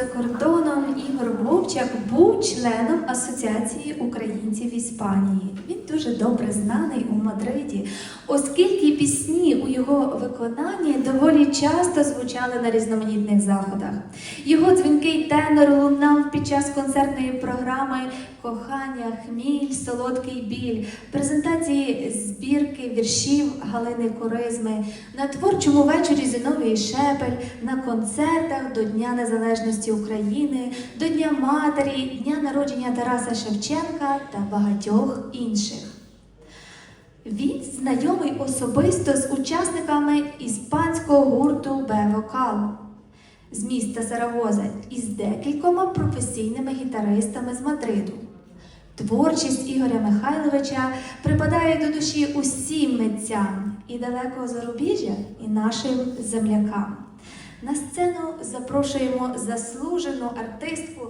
за кордоном Ігор Вовчак був членом Асоціації українців Іспанії. Він дуже добре знаний у Мадриді, оскільки пісні у його виконанні доволі часто звучали на різноманітних заходах. Його дзвінкий тенор лунав під час концертної програми Кохання, хміль, солодкий біль, презентації збірки віршів Галини Коризми, на творчому вечорі Зіновії Шепель, на концертах до Дня Незалежності України, до Дня Матері, Дня народження Тараса Шевченка та багатьох інших. Він знайомий особисто з учасниками іспанського гурту Б-Вокал з міста Сарагоза і з декількома професійними гітаристами з Мадриду. Творчість Ігоря Михайловича припадає до душі усім митцям і далекого зарубіжжя, і нашим землякам. На сцену запрошуємо заслужену артистку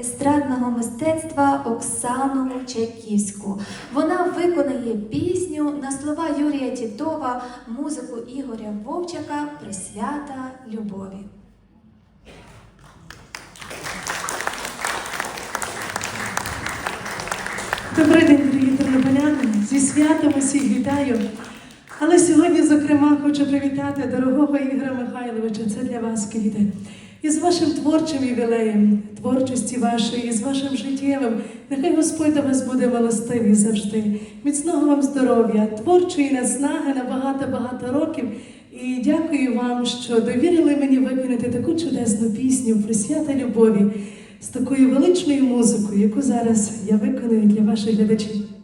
естрадного мистецтва Оксану Чайківську. Вона виконає пісню на слова Юрія Тітова, музику Ігоря Вовчака Присвята любові. Добрий день, дорогі тернополяни! Зі святом усіх вітаю. Але сьогодні, зокрема, хочу привітати дорогого Ігоря Михайловича. Це для вас квіти. І з вашим творчим ювілеєм, творчості вашої, і з вашим життєвим. Нехай Господь до вас буде милостивий завжди. Міцного вам здоров'я, творчої наснаги на багато-багато років. І дякую вам, що довірили мені виконати таку чудесну пісню присвята любові з такою величною музикою, яку зараз я виконую для ваших глядачів.